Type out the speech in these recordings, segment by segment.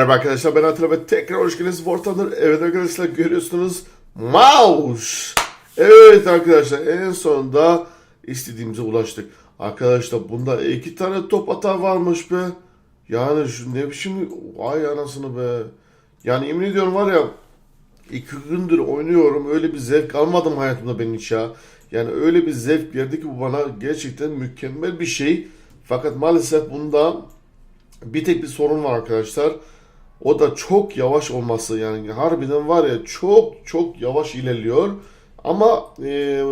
Merhaba arkadaşlar ben Atilla ve tekrar hoş geldiniz Thunder. Evet arkadaşlar görüyorsunuz mouse. Evet arkadaşlar en sonunda istediğimize ulaştık. Arkadaşlar bunda iki tane top hata varmış be. Yani şu ne biçim ay anasını be. Yani emin ediyorum var ya iki gündür oynuyorum öyle bir zevk almadım hayatımda ben hiç ya. Yani öyle bir zevk verdi ki bu bana gerçekten mükemmel bir şey. Fakat maalesef bunda bir tek bir sorun var arkadaşlar. O da çok yavaş olması yani harbiden var ya çok çok yavaş ilerliyor. Ama e,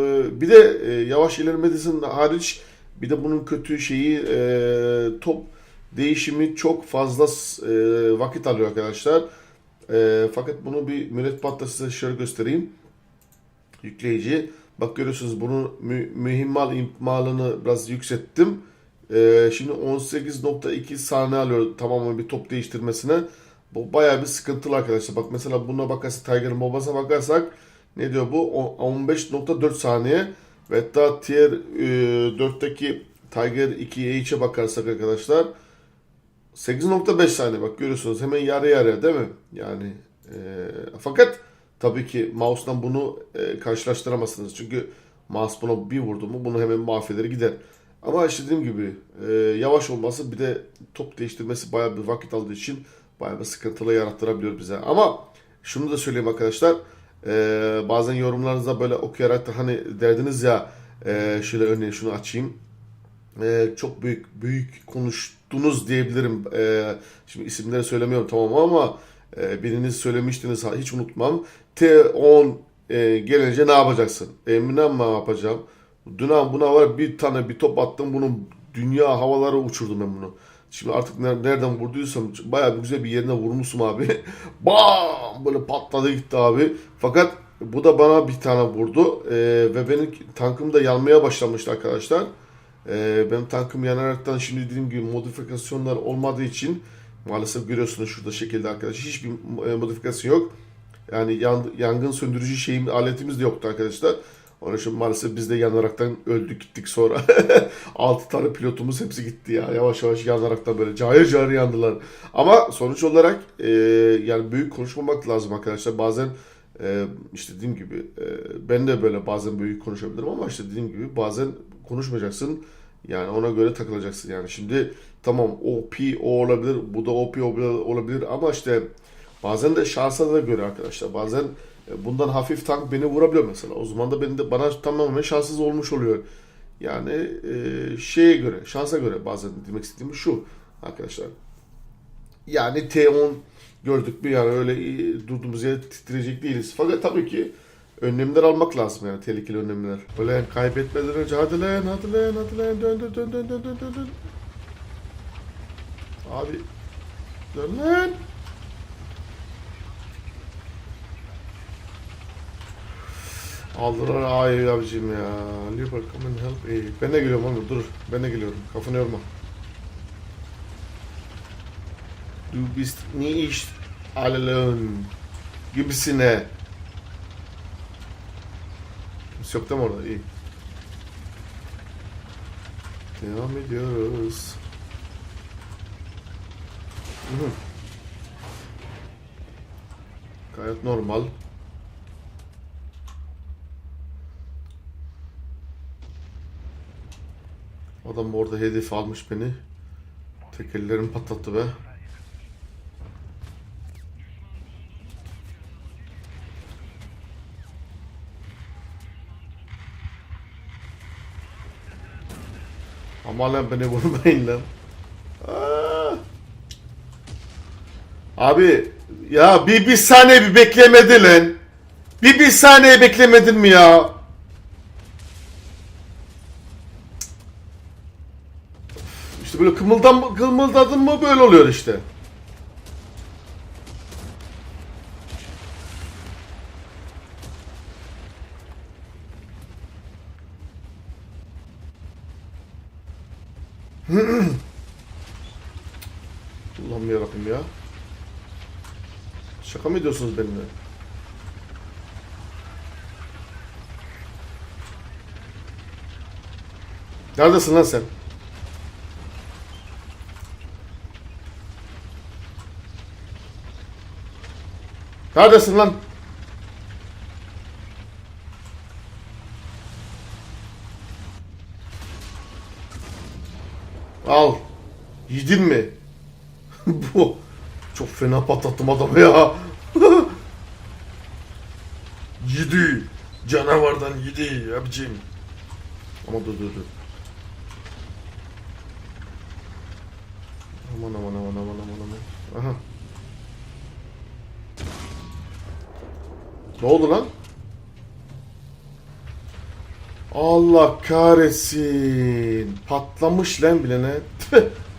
bir de e, yavaş ilerlemediğinden hariç bir de bunun kötü şeyi e, top değişimi çok fazla e, vakit alıyor arkadaşlar. E, fakat bunu bir mürettebatta size şöyle göstereyim. Yükleyici. Bak görüyorsunuz bunun mü, mühimmal immalını biraz yükselttim. Ee, şimdi 18.2 saniye alıyor tamamen bir top değiştirmesine. Bu bayağı bir sıkıntılı arkadaşlar. Bak mesela buna bakarsak Tiger'ın babasına bakarsak ne diyor bu? O- 15.4 saniye. Ve hatta tier e, 4'teki Tiger 2H'e bakarsak arkadaşlar 8.5 saniye bak görüyorsunuz hemen yarı yarıya değil mi? Yani e, fakat tabii ki mouse'dan bunu e, karşılaştıramazsınız. Çünkü mouse buna bir vurdu mu bunu hemen mahveder gider. Ama işte dediğim gibi e, yavaş olması bir de top değiştirmesi bayağı bir vakit aldığı için bayağı bir sıkıntılı yarattırabiliyor bize. Ama şunu da söyleyeyim arkadaşlar. e, bazen yorumlarınızda böyle okuyarak da hani derdiniz ya e, şöyle örneğin şunu açayım. E, çok büyük büyük konuştunuz diyebilirim. E, şimdi isimleri söylemiyorum tamam ama e, biriniz söylemiştiniz hiç unutmam. T10 e, gelince ne yapacaksın? Eminem ne yapacağım? Dün buna var bir tane bir top attım bunun dünya havalara uçurdum ben bunu. Şimdi artık ner- nereden vurduysam bayağı bir güzel bir yerine vurmuşum abi. Bam böyle patladı gitti abi. Fakat bu da bana bir tane vurdu Ee, ve benim tankım da yanmaya başlamıştı arkadaşlar. Ee, benim tankım yanaraktan şimdi dediğim gibi modifikasyonlar olmadığı için maalesef görüyorsunuz şurada şekilde arkadaşlar hiçbir e, modifikasyon yok. Yani yan- yangın söndürücü şeyim aletimiz de yoktu arkadaşlar. Onun için maalesef biz de yanaraktan öldük gittik sonra. 6 tane pilotumuz hepsi gitti ya. Yavaş yavaş yanaraktan böyle cayır cayır yandılar. Ama sonuç olarak e, yani büyük konuşmamak lazım arkadaşlar. Bazen e, işte dediğim gibi e, ben de böyle bazen büyük konuşabilirim ama işte dediğim gibi bazen konuşmayacaksın. Yani ona göre takılacaksın yani. Şimdi tamam OP o olabilir, bu da OP olabilir ama işte bazen de şansa da göre arkadaşlar. Bazen e, bundan hafif tank beni vurabiliyor mesela. O zaman da beni de, bana tamamen şanssız olmuş oluyor. Yani e, şeye göre, şansa göre bazen demek istediğim şu arkadaşlar. Yani T10 gördük mü yani öyle e, durduğumuz yere titreyecek değiliz. Fakat tabii ki önlemler almak lazım yani tehlikeli önlemler. Öyle kaybetmeden önce hadi lan hadi lan hadi lan dön dön dön dön dön dön dön. Abi dön lan. Aldılar ay abicim ya. Leopard come and help. İyi. Ben de geliyorum oğlum dur. Ben de geliyorum. Kafanı yorma. Du bist nicht alone. Gibisine. Kimse yok değil mi orada? İyi. Devam ediyoruz. Gayet normal. Adam orada hedef almış beni. Tekerlerim patlattı be. Ama lan beni vurmayın lan. Abi ya bir bir saniye bir beklemedi lan. Bir bir saniye beklemedin mi ya? İşte böyle kımıldan kımıldadın mı böyle oluyor işte. Allah'ım yarabbim ya. Şaka mı ediyorsunuz benimle? Neredesin lan sen? Neredesin lan? Al. Yedin mi? Bu çok fena patlattım adamı ya. yedi. Canavardan yedi abicim. Ama dur dur dur. Aman aman aman aman aman aman. Aha. Ne oldu lan? Allah kahretsin. Patlamış lan bilene.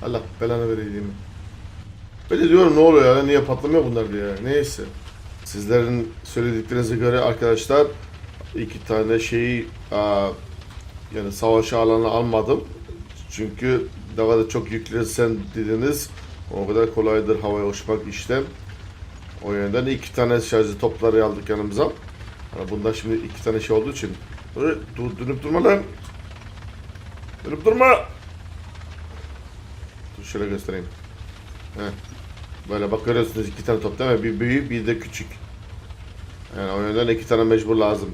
Allah belanı vereyim. Böyle diyorum ne oluyor ya niye patlamıyor bunlar diye. Neyse. Sizlerin söylediklerinize göre arkadaşlar iki tane şeyi aa, yani savaş alanı almadım. Çünkü ne kadar çok yüklersen dediniz o kadar kolaydır havaya uçmak işlem. O yönden iki tane şarjı topları aldık yanımıza. Yani bundan şimdi iki tane şey olduğu için. Dur, dur dönüp durma lan. Dönüp durma. Dur şöyle göstereyim. Heh. Böyle bak görüyorsunuz iki tane top değil mi? Bir büyük bir de küçük. Yani o yönden iki tane mecbur lazım.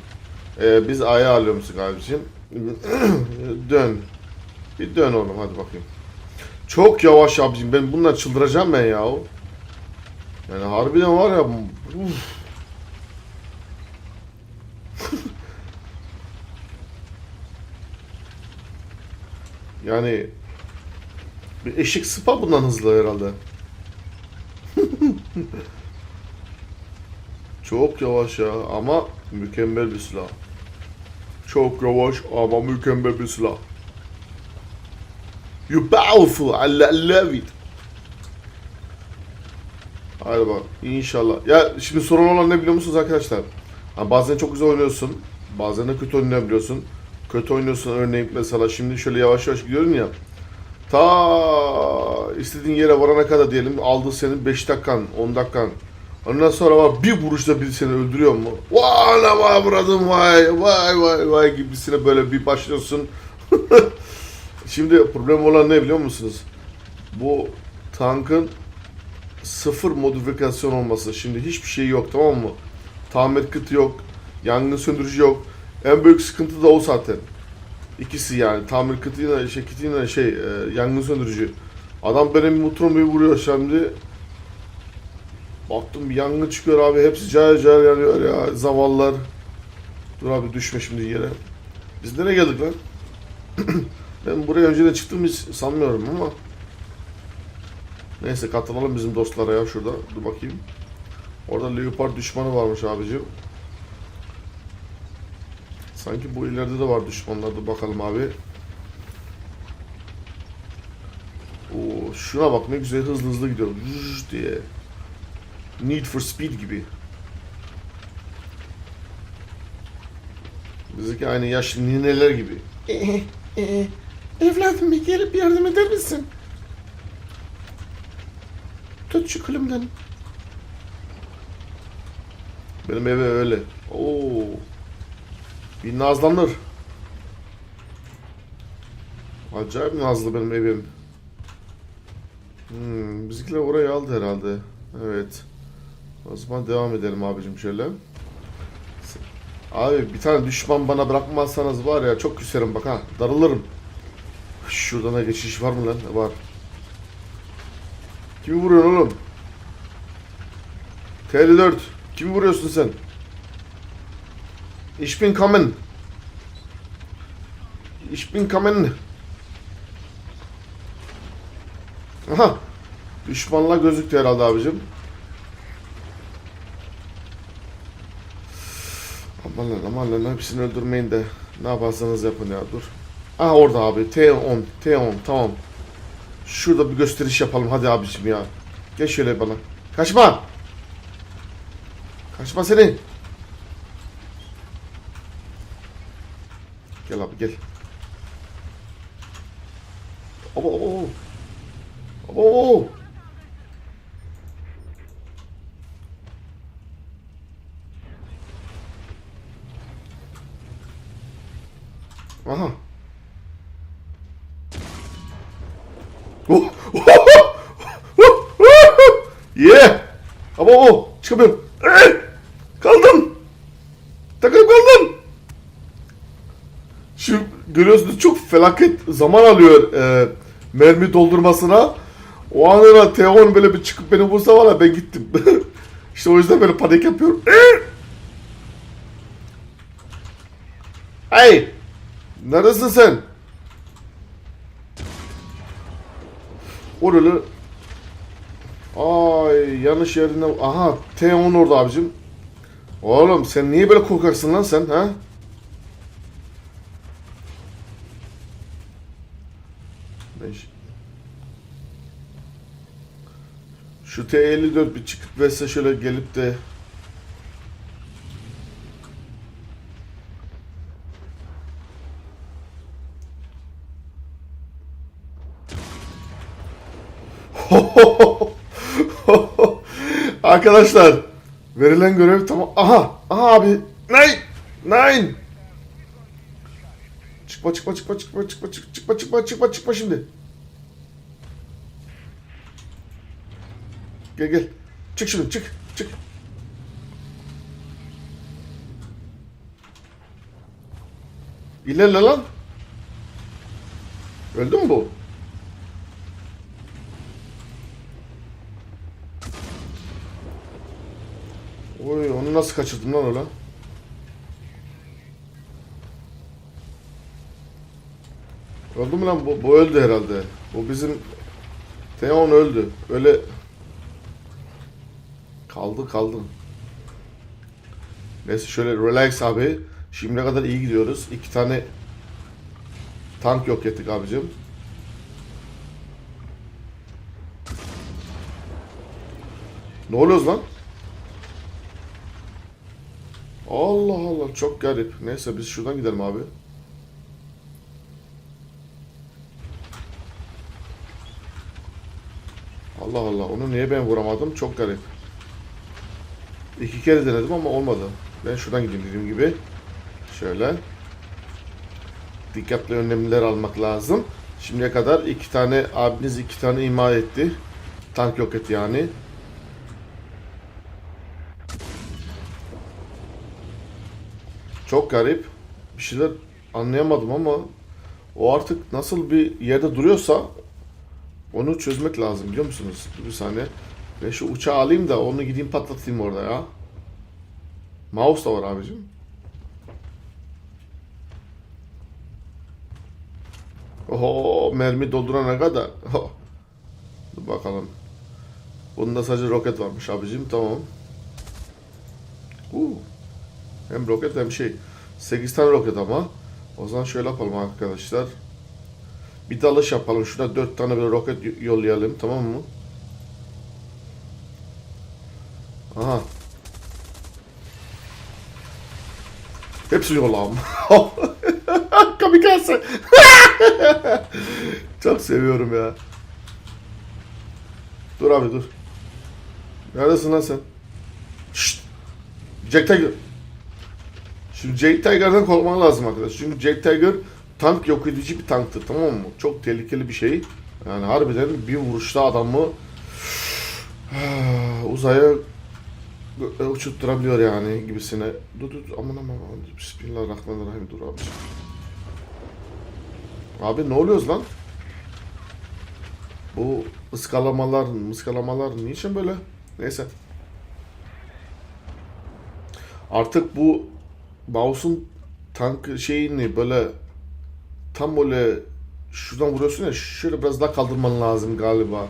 Ee, biz A'ya alıyor musun abicim? dön. Bir dön oğlum hadi bakayım. Çok yavaş abicim. Ben bundan çıldıracağım ben ya. Yani harbiden var ya. uf. yani bir eşik sıpa bundan hızlı herhalde. Çok yavaş ya ama mükemmel bir silah. Çok yavaş ama mükemmel bir silah. You powerful, I lo- love it. Hadi bak inşallah. Ya şimdi sorun olan ne biliyor musunuz arkadaşlar? Ha, bazen çok güzel oynuyorsun. Bazen de kötü oynayabiliyorsun. Kötü oynuyorsun örneğin mesela şimdi şöyle yavaş yavaş gidiyorum ya. Ta istediğin yere varana kadar diyelim aldı senin 5 dakikan 10 dakikan. Ondan sonra var bir vuruşta biri seni öldürüyor mu? Vay la vay vuradım vay vay vay vay gibisine böyle bir başlıyorsun. Şimdi problem olan ne biliyor musunuz? Bu tankın sıfır modifikasyon olması. Şimdi hiçbir şey yok tamam mı? Tamir kiti yok. Yangın söndürücü yok. En büyük sıkıntı da o zaten. İkisi yani. Tamir kitiyle şey, kitiyle şey e, yangın söndürücü. Adam benim motorumu bir vuruyor şimdi. Baktım bir yangın çıkıyor abi. Hepsi cayır cayır yanıyor ya. Zavallılar. Dur abi düşme şimdi yere. Biz nereye geldik lan? ben buraya önceden çıktım hiç sanmıyorum ama. Neyse katılalım bizim dostlara ya şurada. Dur bakayım. Orada Leopard düşmanı varmış abicim. Sanki bu ileride de var düşmanlar. Dur bakalım abi. Oo, şuna bak ne güzel hızlı hızlı gidiyor. Vüş diye. Need for Speed gibi. Bizdeki aynı yaşlı nineler gibi. Evladım bir gelip yardım eder misin? Tut şu kılımdan. Benim eve öyle. Oo. Bir nazlanır. Acayip nazlı benim evim. Hmm, bizimkiler orayı aldı herhalde. Evet. O zaman devam edelim abicim şöyle. Abi bir tane düşman bana bırakmazsanız var ya çok küserim bak ha. Darılırım. Şuradan da geçiş var mı lan? Var. Kimi vuruyorsun oğlum? TL4. Kimi vuruyorsun sen? Ich bin kommen. Ich bin kommen. Aha. Düşmanla gözüktü herhalde abicim. Aman lan aman lan hepsini öldürmeyin de ne yaparsanız yapın ya dur. Aha orada abi T10 T10 tamam. Şurada bir gösteriş yapalım hadi abicim ya. Gel şöyle bana. Kaçma. Kaçma seni. Gel abi gel. Abo abo. Abo. Aha. Yeah. Abo abo. Çıkamıyorum. Eh! Takılıp kaldım. Şu görüyorsunuz çok felaket zaman alıyor e, mermi doldurmasına. O anda Teon böyle bir çıkıp beni vursa var ben gittim. işte o yüzden böyle panik yapıyorum. hey! Neredesin sen? Oralı Ay yanlış yerine aha Teon orada abicim. Oğlum sen niye böyle korkaksın lan sen ha? Ben ş- Şu T54 bir çıkıp verse şöyle gelip de Arkadaşlar verilen görev tamam. Aha! Aha abi! Nein! Nein! Çıkma çıkma çıkma çıkma çıkma çık- çıkma çıkma çıkma çıkma şimdi. Gel gel. Çık şimdi çık çık. İlerle lan. Öldü mü bu? Oy onu nasıl kaçırdım lan öyle? Öldü mü lan bu? Bu öldü herhalde. Bu bizim Theon öldü. Öyle kaldı kaldı. Neyse şöyle relax abi. Şimdiye kadar iyi gidiyoruz. İki tane tank yok ettik abicim. Ne oluyoruz lan? Allah Allah çok garip. Neyse biz şuradan gidelim abi. Allah Allah onu niye ben vuramadım çok garip. İki kere denedim ama olmadı. Ben şuradan gideyim dediğim gibi. Şöyle. Dikkatli önlemler almak lazım. Şimdiye kadar iki tane abiniz iki tane ima etti. Tank yok etti yani. Çok garip. Bir şeyler anlayamadım ama o artık nasıl bir yerde duruyorsa onu çözmek lazım biliyor musunuz? Bir saniye. Ben şu uçağı alayım da onu gideyim patlatayım orada ya. Mouse da var abicim. Oho mermi doldurana kadar. Ho. Dur bakalım. Bunda sadece roket varmış abicim tamam. Uh. Hem roket hem şey. 8 tane roket ama. O zaman şöyle yapalım arkadaşlar. Bir dalış yapalım. Şurada 4 tane böyle roket yollayalım tamam mı? Aha. Hepsini yollam. Kamikaze. Çok seviyorum ya. Dur abi dur. Neredesin lan sen? Şşt. Jack Tiger. Şimdi Jack Tiger'dan korkman lazım arkadaş. Çünkü Jack Tiger tank yok edici bir tanktır tamam mı? Çok tehlikeli bir şey. Yani harbiden bir vuruşta adamı uzaya gö- uçutturabiliyor yani gibisine. Dur dur aman aman aman. Bismillahirrahmanirrahim dur abi. Abi ne oluyoruz lan? Bu ıskalamalar, ıskalamalar niçin böyle? Neyse. Artık bu mouse'un tank şeyini böyle tam böyle şuradan vuruyorsun ya şöyle biraz daha kaldırman lazım galiba.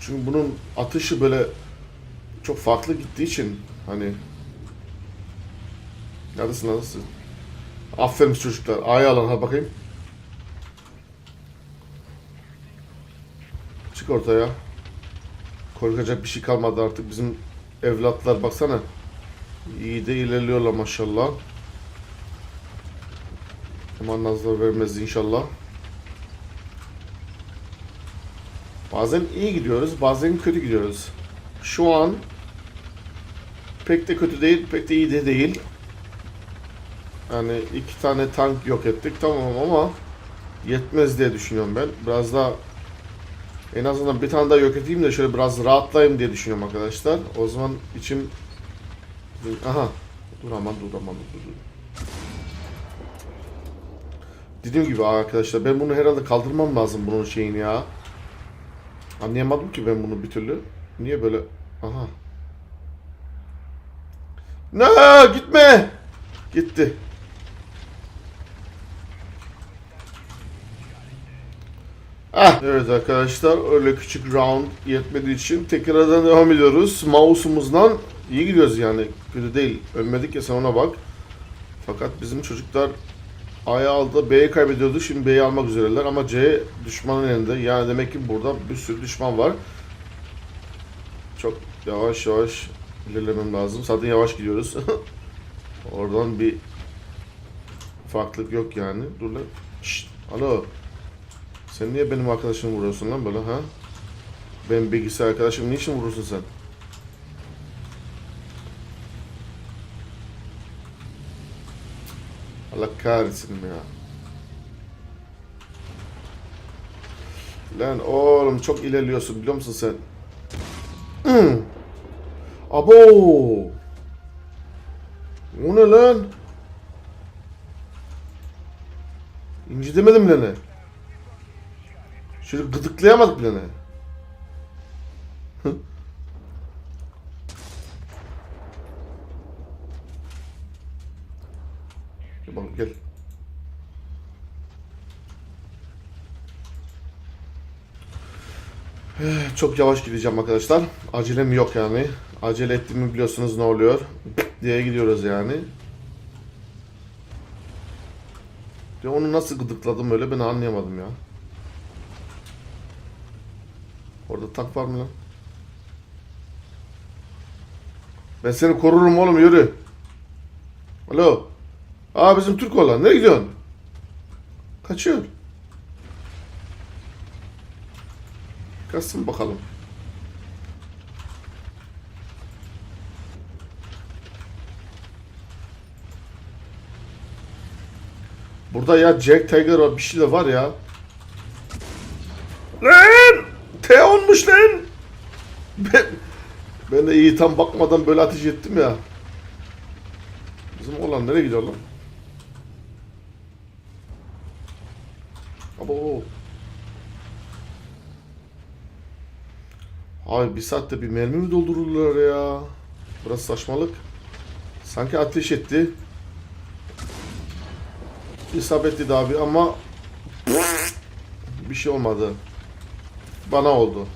Çünkü bunun atışı böyle çok farklı gittiği için hani Neredesin neredesin? Aferin çocuklar. A'ya alın ha bakayım. Çık ortaya. Korkacak bir şey kalmadı artık. Bizim evlatlar baksana. İyi de ilerliyorlar maşallah. Aman nazar vermez inşallah. Bazen iyi gidiyoruz, bazen kötü gidiyoruz. Şu an pek de kötü değil, pek de iyi de değil. Yani iki tane tank yok ettik tamam ama yetmez diye düşünüyorum ben. Biraz daha en azından bir tane daha yok edeyim de şöyle biraz rahatlayayım diye düşünüyorum arkadaşlar. O zaman içim aha Dur aman dur aman dur dur. Dediğim gibi arkadaşlar ben bunu herhalde kaldırmam lazım bunun şeyini ya. Anlayamadım ki ben bunu bir türlü. Niye böyle? Aha. Ne gitme. Gitti. Ah, evet arkadaşlar öyle küçük round yetmediği için tekrardan devam ediyoruz. Mouse'umuzdan iyi gidiyoruz yani. Kötü değil. Ölmedik ya sen ona bak. Fakat bizim çocuklar A'yı aldı. B'yi kaybediyordu. Şimdi B'yi almak üzereler ama C düşmanın elinde. Yani demek ki burada bir sürü düşman var. Çok yavaş yavaş ilerlemem lazım. Zaten yavaş gidiyoruz. Oradan bir farklılık yok yani. Dur lan. Şşt. Alo. Sen niye benim arkadaşımı vuruyorsun lan böyle ha? Benim bilgisayar arkadaşım niçin vurursun sen? Allah kahretsin ya. Lan oğlum çok ilerliyorsun biliyor musun sen? Abo! O ne lan? İnci demedim ne? Şöyle gıdıklayamadık bile Gel. Eh, Çok yavaş gideceğim arkadaşlar. Acelem yok yani. Acele ettiğimi biliyorsunuz ne oluyor. diye gidiyoruz yani. Ya onu nasıl gıdıkladım öyle ben anlayamadım ya. Orada tank var mı lan? Ben seni korurum oğlum yürü. Alo. Aa bizim Türk olan. Nereye gidiyorsun? Kaçıyor. Kaçsın bakalım. Burada ya Jack Tiger var bir şey de var ya. Lan! T olmuş lan! Ben, ben de iyi tam bakmadan böyle ateş ettim ya. Bizim olan nereye gidiyor lan? Abo. Abi bir saatte bir mermi mi doldururlar ya? Burası saçmalık. Sanki ateş etti. İsabetliydi abi ama bir şey olmadı. Bana oldu.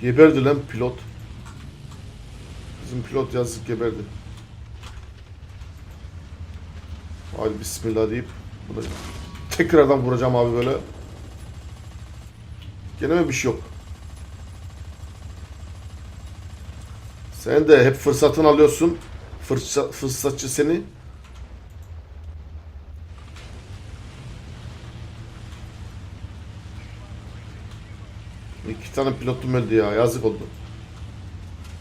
Geberdi lan pilot. Bizim pilot yazık geberdi. Hadi bismillah deyip bunu tekrardan vuracağım abi böyle. Gene mi bir şey yok? Sen de hep fırsatını alıyorsun. Fırsa, fırsatçı seni. İki tane pilotum öldü ya. Yazık oldu.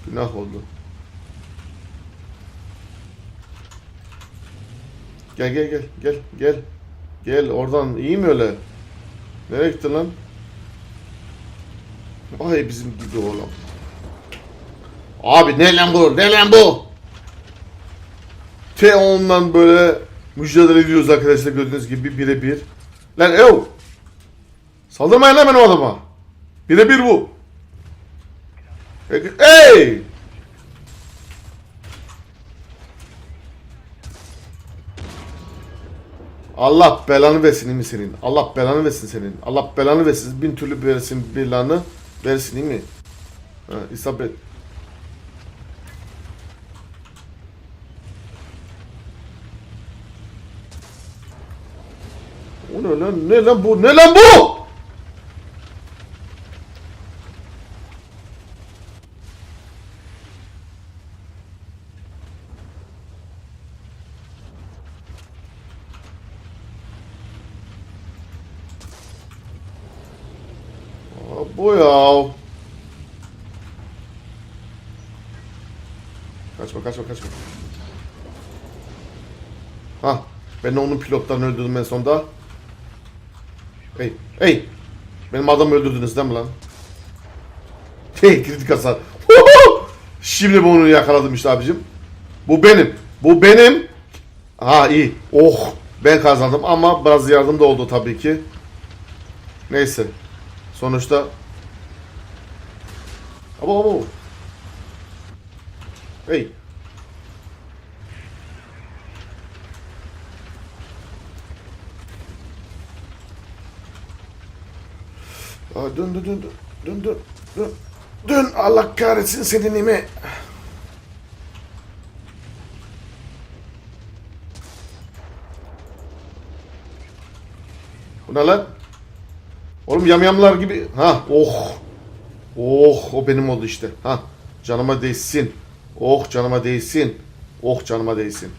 Günah oldu. Gel gel gel gel gel. Gel oradan iyi mi öyle? Nereye gitti lan? Ay bizim gibi oğlum. Abi ne lan bu? Ne lan bu? T10'dan böyle mücadele ediyoruz arkadaşlar gördüğünüz gibi birebir. Lan ev. Saldırmayın lan benim adama. Birebir bu. Hey! Allah belanı versin mi senin? Allah belanı versin senin. Allah belanı versin. Bin türlü versin belanı versin değil mi? Ha, isabet. O ne lan? Ne lan bu? Ne lan bu? Aa, bu ya. Kaçma kaçma kaçma. Ha Ben onun pilotlarını öldürdüm en sonunda. Hey, hey. Benim adamı öldürdünüz değil mi lan? Hey, kritik hasar. Şimdi bunu yakaladım işte abicim. Bu benim. Bu benim. Ha iyi. Oh. Ben kazandım ama biraz yardım da oldu tabii ki. Neyse. Sonuçta Abo abo. Hey. Aa, dön dön dön dön dön dön. Allah kahretsin senin imi. Bu ne lan? Oğlum yamyamlar gibi. Ha oh. Oh o benim oldu işte. Ha canıma değsin. Oh canıma değsin. Oh canıma değsin.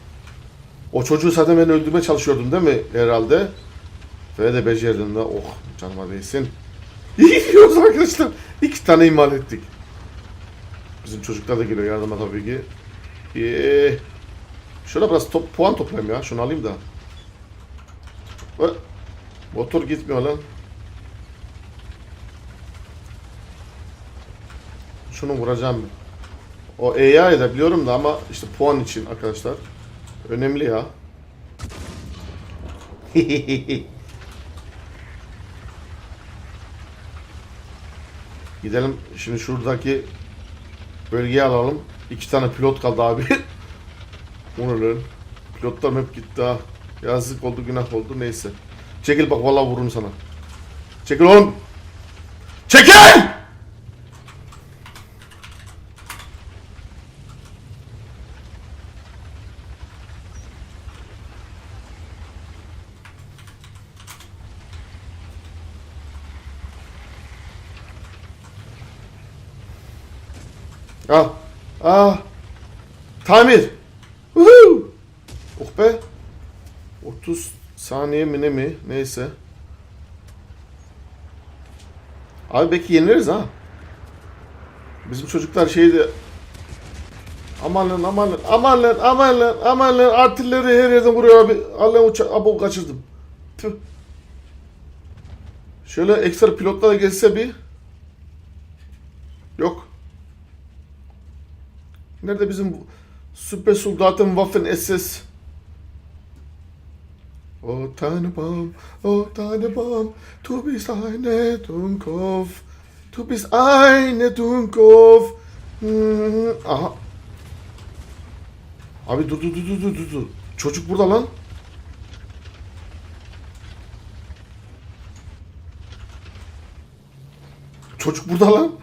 O çocuğu zaten ben öldürmeye çalışıyordum değil mi herhalde? Ve de becerdin de oh canıma değsin. İyi gidiyoruz arkadaşlar. İki tane imal ettik. Bizim çocuklar da geliyor yardıma tabii ki. Ee, şöyle biraz top, puan toplayayım ya. Şunu alayım da. Motor gitmiyor lan. Şunu vuracağım. O AI de biliyorum da ama işte puan için arkadaşlar. Önemli ya. Gidelim şimdi şuradaki bölgeyi alalım. İki tane pilot kaldı abi. Onu lan. Pilotlar hep gitti ha. Yazık oldu günah oldu neyse. Çekil bak vallahi vururum sana. Çekil oğlum. Çekil! Ah. Ah. Tamir. Woohoo. Oh be. 30 saniye mi ne mi? Neyse. Abi belki yeniliriz ha. Bizim çocuklar şeyde Aman lan aman lan aman lan aman lan aman lan artilleri her yerden vuruyor abi. Allah'ım uça abo kaçırdım. Tüh. Şöyle ekstra pilotlar da gelse bir. Yok. Nerede bizim Süper Soldaten Waffen SS? O Tannenbaum, o Tannenbaum, du bist eine Dunkopf, du bist eine Dunkopf. Hmm, aha. Abi dur dur dur dur dur, dur. Çocuk burada lan. Çocuk burada lan.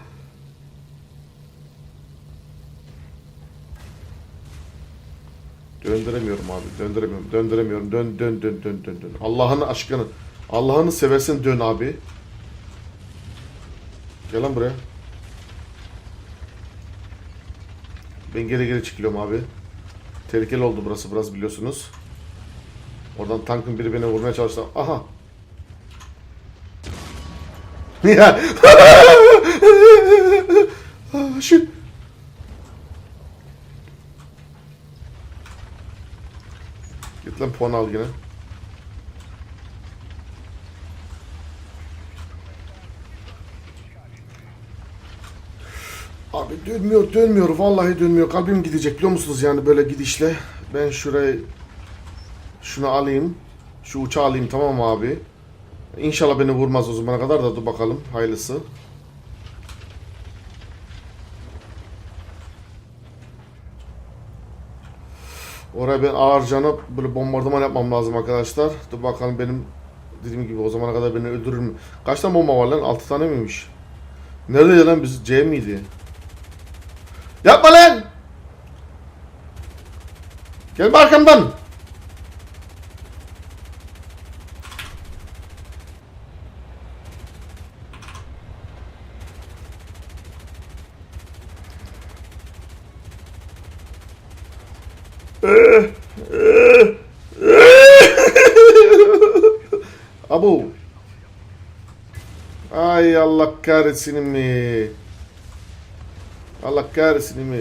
Döndüremiyorum abi. Döndüremiyorum. Döndüremiyorum. Dön dön dön dön dön dön. Allah'ın aşkını. Allah'ını seversen dön abi. Gel lan buraya. Ben geri geri çıkıyorum abi. Tehlikeli oldu burası biraz biliyorsunuz. Oradan tankın biri beni vurmaya çalıştı. Aha. Ya. Ah, Lan puan al yine. Abi dönmüyor dönmüyor. Vallahi dönmüyor. Kalbim gidecek biliyor musunuz yani böyle gidişle? Ben şurayı şunu alayım. Şu uçağı alayım tamam abi? İnşallah beni vurmaz o zamana kadar da dur bakalım. Hayırlısı Oraya ben ağır böyle bombardıman yapmam lazım arkadaşlar. Dur bakalım benim dediğim gibi o zamana kadar beni öldürür mü? Kaç tane bomba var lan? 6 tane miymiş? Nerede lan biz? C miydi? Yapma lan! Gelme arkamdan! Abu. Ay Allah kahretsin mi? Allah kahretsin mi?